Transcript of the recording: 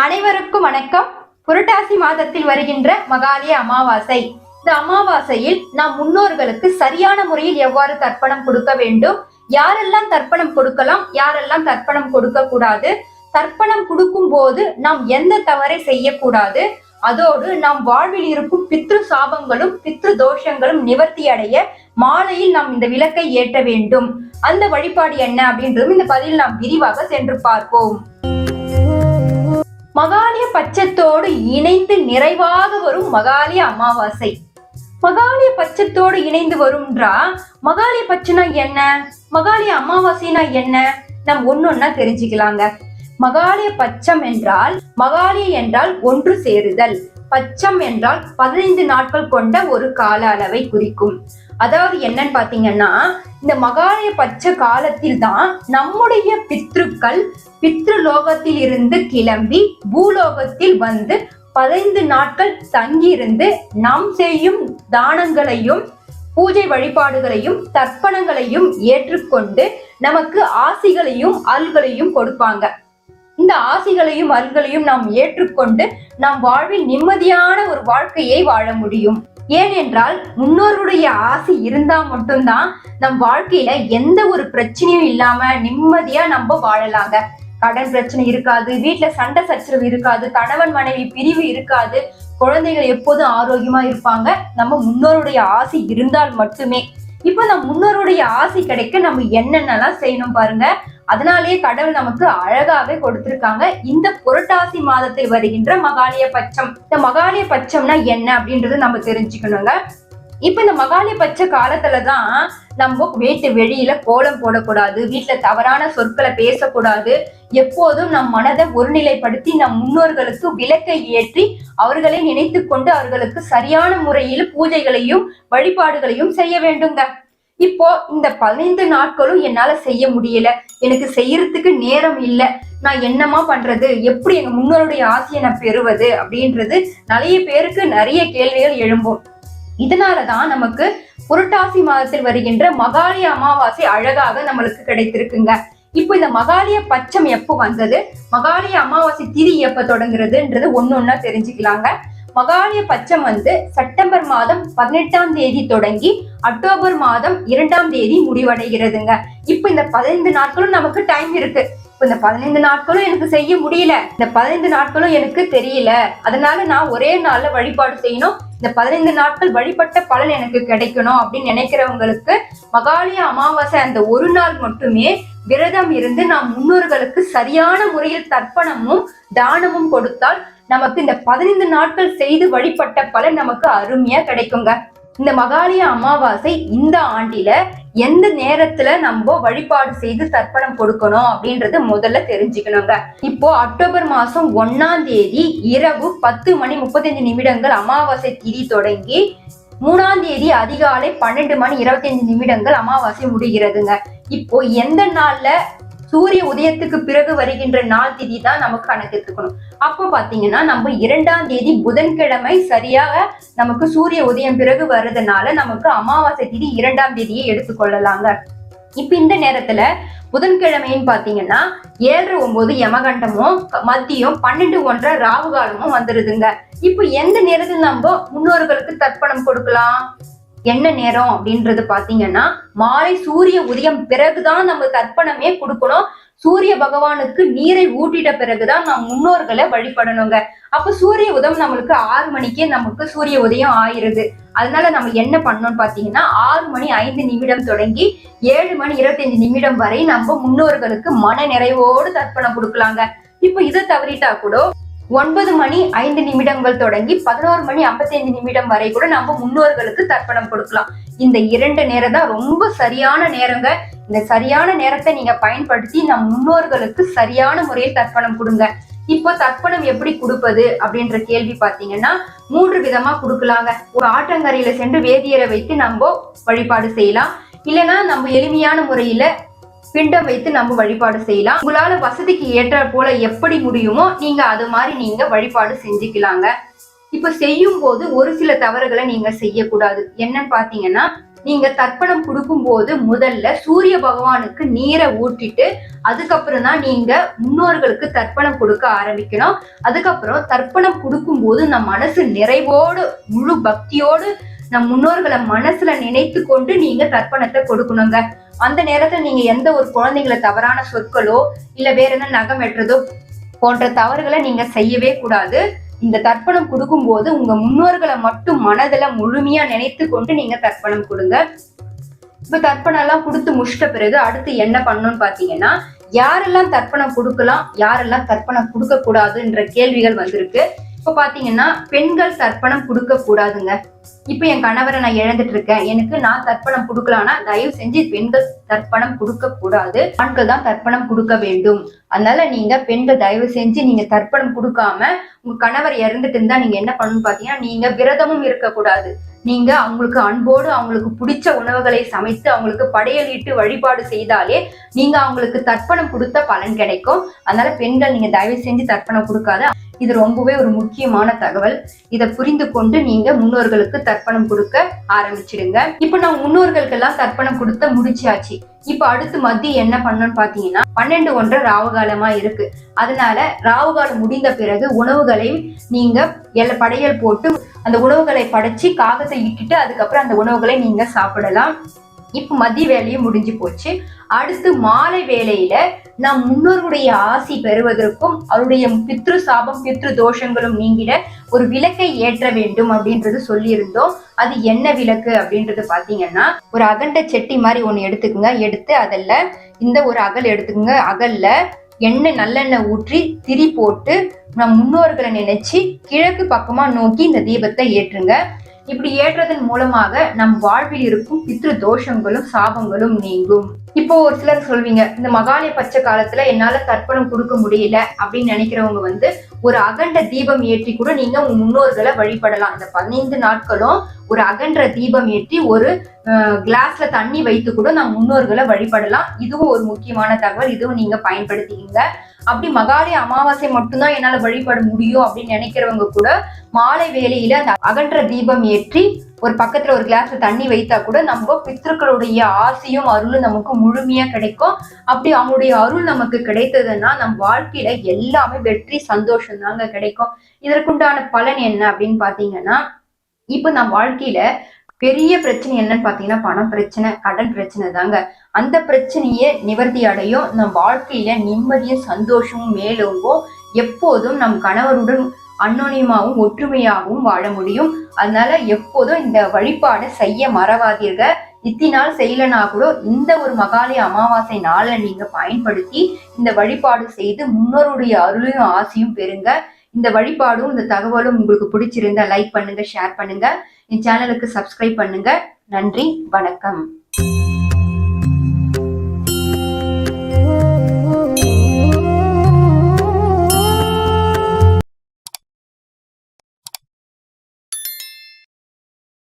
அனைவருக்கும் வணக்கம். புரட்டாசி மாதத்தில் வருகின்ற மகாலய அமாவாசை. இந்த அமாவாசையில் நாம் முன்னோர்களுக்கு சரியான முறையில் எவ்வாறு தர்ப்பணம் கொடுக்க வேண்டும்? யாரெல்லாம் தர்ப்பணம் கொடுக்கலாம்? யாரெல்லாம் தர்ப்பணம் கொடுக்க கூடாது தர்ப்பணம் கொடுக்கும் போது நாம் எந்த தவறை செய்யக்கூடாது? அதோடு நாம் வாழ்வில் இருக்கும் பித்ரு சாபங்களும் பித்ரு தோஷங்களும் நிவர்த்தி அடைய மாலையில் நாம் இந்த விளக்கை ஏற்ற வேண்டும். அந்த வழிபாடு என்ன அப்படின்றதும் இந்த பதிவில் நாம் விரிவாக சென்று பார்ப்போம். மகாலய பட்சத்தோடு இணைந்து நிறைவாக வரும் மகாலய அமாவாசை. மகாலய பட்சத்தோடு இணைந்து வரும்ன்றா? மகாலய பட்சம்னா என்ன? மகாலய அமாவாசைனா என்ன? நம்ம ஒன்னொன்னா தெரிஞ்சுக்கலாங்க. மகாலய பட்சம் என்றால் மகாலய என்றால் ஒன்று சேருதல். பட்சம் என்றால் பதினைந்து நாட்கள் கொண்ட ஒரு கால அளவை குறிக்கும். அதாவது என்னன்னு பாத்தீங்கன்னா இந்த மகாலய பட்ச காலத்தில் தான் நம்முடைய பித்ருக்கள் பித்ருலோகத்தில் இருந்து கிளம்பி பூலோகத்தில் வந்து பதினைந்து நாட்கள் தங்கியிருந்து நாம் செய்யும் தானங்களையும் பூஜை வழிபாடுகளையும் தர்ப்பணங்களையும் ஏற்றுக்கொண்டு நமக்கு ஆசிகளையும் அல்களையும் கொடுப்பாங்க. இந்த ஆசிகளையும் அல்களையும் நாம் ஏற்றுக்கொண்டு நம் வாழ்வில் நிம்மதியான ஒரு வாழ்க்கையை வாழ முடியும். ஏனென்றால் முன்னோருடைய ஆசை இருந்தா மட்டும்தான் நம் வாழ்க்கையில எந்த ஒரு பிரச்சனையும் இல்லாம நிம்மதியா நம்ம வாழலாங்க. கடன் பிரச்சனை இருக்காது வீட்டுல சண்டை சச்சரவு இருக்காது கணவன் மனைவி பிரிவு இருக்காது குழந்தைகள் எப்போதும் ஆரோக்கியமா இருப்பாங்க. நம்ம முன்னோருடைய ஆசை இருந்தால் மட்டுமே. இப்ப நம்ம முன்னோருடைய ஆசை கிடைக்க நம்ம என்னென்னலாம் செய்யணும் பாருங்க. அதனாலேயே கடவுள் நமக்கு அழகாவே கொடுத்திருக்காங்க. இந்த புரட்டாசி மாதத்தில் வருகின்ற மகாலய பட்சம். இந்த மகாலய பட்சம்னா என்ன அப்படின்றது நம்ம தெரிஞ்சுக்கணுங்க. இப்ப இந்த மகாலய பட்ச காலத்துலதான் நம்ம வீட்டு வெளியில கோலம் போடக்கூடாது வீட்டுல தவறான சொற்களை பேசக்கூடாது. எப்போதும் நம் மனதை ஒருநிலைப்படுத்தி நம் முன்னோர்களுக்கு விளக்கை ஏற்றி அவர்களை நினைத்து கொண்டு அவர்களுக்கு சரியான முறையில் பூஜைகளையும் வழிபாடுகளையும் செய்ய வேண்டுங்க. இப்போ இந்த பதினைந்து நாட்களும் என்னால செய்ய முடியல. எனக்கு செய்யறதுக்கு நேரம் இல்லை. நான் என்னமா பண்றது? எப்படி எங்க முன்னோருடைய ஆசையை நான் பெறுவது? அப்படின்றது நிறைய பேருக்கு நிறைய கேள்விகள் எழும்பும். இதனாலதான் நமக்கு புரட்டாசி மாதத்தில் வருகின்ற மகாலய அமாவாசை அழகாக நம்மளுக்கு கிடைத்திருக்குங்க. இப்போ இந்த மகாலய பட்சம் எப்போ வந்தது? மகாலய அமாவாசை திதி எப்ப தொடங்குறதுன்றது ஒண்ணு தெரிஞ்சுக்கலாங்க. மகாலய பட்சம் வந்து செப்டம்பர் மாதம் பதினெட்டாம் தேதி தொடங்கி அக்டோபர் மாதம் இரண்டாம் தேதி முடிவடைகிறதுங்க. இப்போ இந்த பதினைந்து நாட்களும் நமக்கு டைம் இருக்கு. இப்போ இந்த பதினைந்து நாட்களும் எனக்கு செய்ய முடியல. இந்த பதினைந்து நாட்களும் எனக்கு தெரியல. அதனால நான் ஒரே நாள்ல வழிபாடு செய்யணும். இந்த பதினைந்து நாட்கள் வழிபட்ட பலன் எனக்கு கிடைக்கணும் அப்படின்னு நினைக்கிறவங்களுக்கு மகாலய அமாவாசை அந்த ஒரு நாள் மட்டுமே விரதம் இருந்து நாம் முன்னோர்களுக்கு சரியான முறையில் தர்ப்பணமும் தானமும் கொடுத்தால் நமக்கு இந்த பதினைந்து நாட்கள் செய்து வழிபட்ட பலன் நமக்கு அருமையா கிடைக்குங்க. இந்த மகாலய அமாவாசை இந்த ஆண்டில எந்த நேரத்துல நம்ம வழிபாடு செய்து தர்ப்பணம் கொடுக்கணும் அப்படின்றது முதல்ல தெரிஞ்சுக்கணுங்க. இப்போ அக்டோபர் மாசம் ஒன்னாம் தேதி இரவு பத்து மணி முப்பத்தஞ்சு நிமிடங்கள் அமாவாசை திதி தொடங்கி மூணாம் தேதி அதிகாலை பன்னெண்டு மணி இருபத்தஞ்சு நிமிடங்கள் அமாவாசை முடிகிறதுங்க. இப்போ எந்த நாள்ல சூரிய உதயத்துக்கு பிறகு வருகின்ற நாள் திதி தான் நமக்கு கணக்கெடுத்துக்கணும். அப்போ பாத்தீங்கன்னா நம்ம இரண்டாம் தேதி புதன்கிழமை சரியாக நமக்கு சூரிய உதயம் பிறகு வர்றதுனால நமக்கு அமாவாசை திதி இரண்டாம் தேதியை எடுத்துக்கொள்ளலாங்க இப்ப இந்த நேரத்துல புதன்கிழமைன்னு பாத்தீங்கன்னா ஏழு ஒன்பது யமகண்டமும் மத்தியம் பன்னெண்டு ஒன்றரை ராகு காலமும் வந்துருதுங்க. இப்ப எந்த நேரத்தில் நம்ம முன்னோர்களுக்கு தர்ப்பணம் கொடுக்கலாம்? என்ன நேரம் அப்படின்றது பாத்தீங்கன்னா மாலை சூரிய உதயம் பிறகுதான் நம்ம தர்ப்பணமே கொடுக்கணும். சூரிய பகவானுக்கு நீரை ஊட்டிட்ட பிறகுதான் நாம் முன்னோர்களை வழிபடணுங்க. அப்ப சூரிய உதயம் நம்மளுக்கு ஆறு மணிக்கே நமக்கு சூரிய உதயம் ஆயிருது அதனால நம்ம என்ன பண்ணோம்னு பாத்தீங்கன்னா ஆறு மணி ஐந்து நிமிடம் தொடங்கி ஏழு மணி இருபத்தஞ்சு நிமிடம் வரை நம்ம முன்னோர்களுக்கு மன நிறைவோடு தர்ப்பணம் கொடுக்கலாங்க. இப்ப இதை தவறிட்டா கூட ஒன்பது மணி ஐந்து நிமிடங்கள் தொடங்கி பதினோரு மணி ஐம்பத்தைந்து நிமிடம் வரை கூட நம்ம முன்னோர்களுக்கு தர்ப்பணம் கொடுக்கலாம். இந்த இரண்டு நேரம் தான் ரொம்ப சரியான நேரங்க. இந்த சரியான நேரத்தை நீங்க பயன்படுத்தி நம் முன்னோர்களுக்கு சரியான முறையில் தர்ப்பணம் கொடுங்க. இப்போ தர்ப்பணம் எப்படி கொடுப்பது அப்படின்ற கேள்வி பார்த்தீங்கன்னா மூன்று விதமா கொடுக்கலாங்க. ஒரு ஆற்றங்கரையில சென்று வேதியரை வைத்து நம்ம வழிபாடு செய்யலாம். இல்லைன்னா நம்ம எளிமையான முறையில பிண்டம் வைத்து நம்ம வழிபாடு செய்யலாம். உங்களால வசதிக்கு ஏற்ற போல எப்படி முடியுமோ நீங்க அது மாதிரி நீங்க வழிபாடு செஞ்சுக்கலாங்க. இப்ப செய்யும் போது ஒரு சில தவறுகளை நீங்க செய்யக்கூடாது. என்னன்னு பாத்தீங்கன்னா நீங்க தர்ப்பணம் கொடுக்கும் போது முதல்ல சூரிய பகவானுக்கு நீரை ஊற்றிட்டு அதுக்கப்புறம் தான் நீங்க முன்னோர்களுக்கு தர்ப்பணம் கொடுக்க ஆரம்பிக்கணும். அதுக்கப்புறம் தர்ப்பணம் கொடுக்கும் போது நம் மனசு நிறைவோடு முழு பக்தியோடு நம் முன்னோர்களை மனசுல நினைத்து கொண்டு நீங்க தர்ப்பணத்தை கொடுக்கணுங்க. அந்த நேரத்துல நீங்க எந்த ஒரு குழந்தைங்களை தவறான சொற்களோ இல்ல வேற என்ன நகம் வெட்டுறதோ போன்ற தவறுகளை நீங்க செய்யவே கூடாது. இந்த தர்ப்பணம் கொடுக்கும்போது உங்க முன்னோர்களை மட்டும் மனதுல முழுமையா நினைத்து கொண்டு நீங்க தர்ப்பணம் கொடுங்க. இப்ப தர்ப்பணம் எல்லாம் கொடுத்து முடிச்சிட்ட பிறகு அடுத்து என்ன பண்ணணும்னு பாத்தீங்கன்னா யாரெல்லாம் தர்ப்பணம் கொடுக்கலாம் யாரெல்லாம் தர்ப்பணம் கொடுக்க கூடாதுன்ற கேள்விகள் வந்திருக்கு. இப்போ பாத்தீங்கன்னா பெண்கள் தர்ப்பணம் கொடுக்க கூடாதுங்க. இப்ப என் கணவரை நான் இழந்துட்டு இருக்கேன். எனக்கு நான் தர்ப்பணம் கொடுக்கலாம்னா தயவு செஞ்சு பெண்கள் தர்ப்பணம் கொடுக்க கூடாது. ஆண்கள் தான் தர்ப்பணம் கொடுக்க வேண்டும். அதனால நீங்க பெண்கள் தயவு செஞ்சு நீங்க தர்ப்பணம் கொடுக்காம உங்க கணவர் இறந்துட்டு இருந்தா நீங்க என்ன பண்ணணும்னு பாத்தீங்கன்னா நீங்க விரதமும் இருக்கக்கூடாது. நீங்க அவங்களுக்கு அன்போடு அவங்களுக்கு பிடிச்ச உணவுகளை சமைத்து அவங்களுக்கு படையலிட்டு வழிபாடு செய்தாலே நீங்க அவங்களுக்கு தர்ப்பணம் கொடுத்த பலன் கிடைக்கும். அதனால பெண்கள் நீங்க தயவு செஞ்சு தர்ப்பணம் கொடுக்காத. இது ரொம்பவே ஒரு முக்கியமான தகவல். இதை புரிந்து கொண்டு நீங்க முன்னோர்களுக்கு தர்ப்பணம் கொடுக்க ஆரம்பிச்சிடுங்க. இப்ப நான் முன்னோர்களுக்கெல்லாம் தர்ப்பணம் கொடுத்த முடிச்சாச்சு. இப்ப அடுத்து மதியம் என்ன பண்ணணும்னு பாத்தீங்கன்னா பன்னெண்டு ஒன்றரை ராவுகாலமா இருக்கு. அதனால ராவுகாலம் முடிந்த பிறகு உணவுகளை நீங்க எல்ல படையல் போட்டு அந்த உணவுகளை படைச்சு காகத்தை இட்டுட்டு அதுக்கப்புறம் அந்த உணவுகளை நீங்க சாப்பிடலாம். இப்போ மதிய வேலையும் முடிஞ்சு போச்சு. அடுத்து மாலை வேலையில நம் முன்னோர்களுடைய ஆசி பெறுவதற்கும் அவருடைய பித்ரு சாபம் பித்ரு தோஷங்களும் நீங்கிட ஒரு விளக்கை ஏற்ற வேண்டும் அப்படின்றது சொல்லியிருந்தோம். அது என்ன விளக்கு அப்படின்றது பாத்தீங்கன்னா ஒரு அகண்ட செட்டி மாதிரி ஒண்ணு எடுத்துக்கோங்க. எடுத்து அதில் இந்த ஒரு அகல் எடுத்துக்கோங்க. அகல்ல எண்ணெய் நல்லெண்ணெய் ஊற்றி திரி போட்டு நம் முன்னோர்களை நினைச்சு கிழக்கு பக்கமா நோக்கி இந்த தீபத்தை ஏற்றுங்க. இப்படி ஏற்றதன் மூலமாக நம் வாழ்வில் இருக்கும் பித்ரு தோஷங்களும் சாபங்களும் நீங்கும். இப்போ ஒரு சிலர் சொல்வீங்க இந்த மகாலய பச்சை காலத்துல என்னால தர்ப்பணம் கொடுக்க முடியல அப்படின்னு நினைக்கிறவங்க வந்து ஒரு அகண்ட தீபம் ஏற்றி கூட நீங்க உங்க முன்னோர்களை வழிபடலாம். இந்த பதினைந்து நாட்களும் ஒரு அகன்ற தீபம் ஏற்றி ஒரு கிளாஸ்ல தண்ணி வைத்து கூட நம் முன்னோர்களை வழிபடலாம். இதுவும் ஒரு முக்கியமான தகவல் இதுவும் நீங்க பயன்படுத்திக்கிங்க. அப்படி மகாலய அமாவாசை மட்டும்தான் என்னால வழிபட முடியும் அப்படின்னு நினைக்கிறவங்க கூட மாலை வேலையில அந்த அகன்ற தீபம் ஏற்றி ஒரு பக்கத்துல ஒரு கிளாஸ்ல தண்ணி வைத்தா கூட நம்ம பித்ருக்களுடைய ஆசையும் அருளும் நமக்கு முழுமையா கிடைக்கும். அப்படி அவங்களுடைய அருள் நமக்கு கிடைத்ததுன்னா நம் வாழ்க்கையில எல்லாமே வெற்றி சந்தோஷம் தாங்க கிடைக்கும். இதற்குண்டான பலன் என்ன அப்படின்னு பாத்தீங்கன்னா இப்ப நம் வாழ்க்கையில பெரிய பிரச்சனை என்னன்னு பாத்தீங்கன்னா பணம் பிரச்சனை கடன் பிரச்சனை தாங்க. அந்த பிரச்சனையை நிவர்த்தி அடையும். நம் வாழ்க்கையில நிம்மதியும் சந்தோஷமும் மேலோங்கும் எப்போதும் நம் கணவருடன் அன்னோனியமாகவும் ஒற்றுமையாகவும் வாழ முடியும். அதனால எப்போதும் இந்த வழிபாடை செய்ய மறவாதீர்கள் இத்தினால் செய்யலனா கூட இந்த ஒரு மகாலய அமாவாசை நாளை நீங்க பயன்படுத்தி இந்த வழிபாடு செய்து முன்னோருடைய அருளையும் ஆசையும் பெறுங்க. இந்த வழிபாடும் இந்த தகவலும் உங்களுக்கு பிடிச்சிருந்தா லைக் பண்ணுங்க ஷேர் பண்ணுங்க. என் சேனலுக்கு சப்ஸ்கிரைப் பண்ணுங்க. நன்றி வணக்கம்.